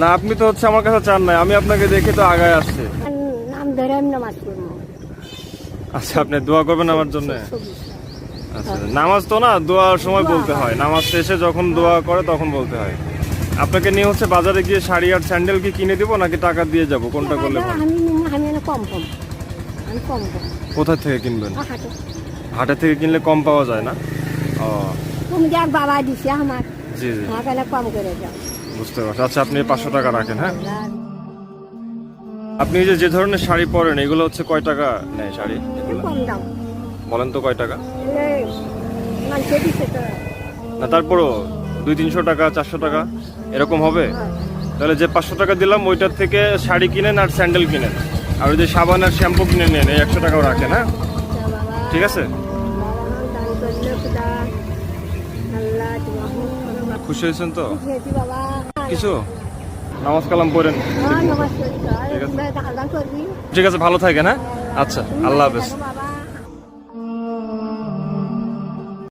না আপনি তো হচ্ছে আমার কাছে চান নাই আমি আপনাকে দেখে তো আগায় আসছি। নাম ধরে আমি নামাজ পড়ব। আচ্ছা আপনি দোয়া করবেন আমার জন্য? আচ্ছা নামাজ তো না দোয়ার সময় বলতে হয়। নামাজ শেষে যখন দোয়া করে তখন বলতে হয়। আপনাকে নিয়ে হচ্ছে বাজারে গিয়ে শাড়ি আর স্যান্ডেল কি কিনে দিব নাকি টাকা দিয়ে যাব? কোনটা করলে ভালো? আমি আমি এনে কম কম। আমি কম কম। কোথা থেকে কিনবেন? হাটে থেকে কিনলে কম পাওয়া যায় না? ও তুমি যাক বাবা দিছে আমার। জি জি। আমাকে এনে কম করে যাও বুঝতে পারছি। আচ্ছা আপনি পাঁচশো টাকা রাখেন হ্যাঁ? আপনি যে যে ধরনের শাড়ি পরেন এগুলো হচ্ছে কয় টাকা নেয় শাড়ি? কম দাম বলেন তো কয় টাকা? তো। না তারপরও দুই তিনশো টাকা চারশো টাকা এরকম হবে? হ্যাঁ। তাহলে যে পাঁচশো টাকা দিলাম ওইটার থেকে শাড়ি কিনেন আর স্যান্ডেল কিনেন। আর ওই যে সাবান আর শ্যাম্পু কিনে নেন এই একশো টাকাও রাখেন হ্যাঁ? আচ্ছা ঠিক আছে? খুশি হয়েছেন তো? কিছু? নামাজ কালাম পড়েন হ্যাঁ ঠিক আছে। ভালো থাকেন হ্যাঁ? আচ্ছা আল্লাহ হাফেজ।